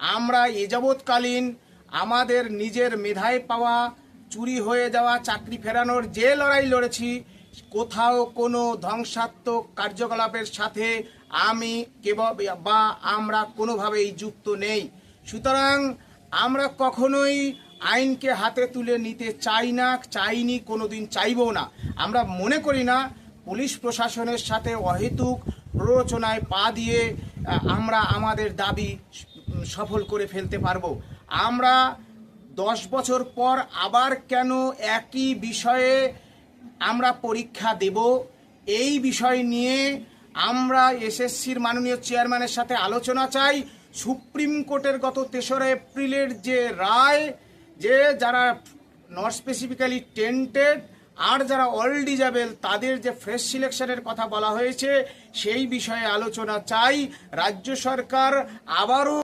আমরা এ যাবৎকালীন আমাদের নিজের মেধায় পাওয়া, চুরি হয়ে যাওয়া, চাকরি ফেরানোর যে লড়াই লড়েছি, কোথাও কোনো ধ্বংসাত্মক কার্যকলাপের সাথে আমি কেবল বা আমরা কোনোভাবেই যুক্ত নেই। সুতরাং আমরা কখনোই আইনকে হাতে তুলে নিতে চাই না, চাইনি, কোনোদিন চাইব না। আমরা মনে করি না, পুলিশ প্রশাসনের সাথে অহেতুক প্ররোচনায় পা দিয়ে আমরা আমাদের দাবি সফল করে ফেলতে পারব। আমরা দশ বছর পর আবার কেন একই বিষয়ে আমরা পরীক্ষা দেব? এই বিষয় নিয়ে আমরা এসএসসির মাননীয় চেয়ারম্যানের সাথে আলোচনা চাই। সুপ্রিম কোর্টের গত তেসরা এপ্রিলের যে রায়, যে যারা নট স্পেসিফিক্যালি টেন্টেড আর যারা অল ডিজাবেল, তাদের যে ফ্রেশ সিলেকশনের কথা বলা হয়েছে, সেই বিষয়ে আলোচনা চাই। রাজ্য সরকার আবারও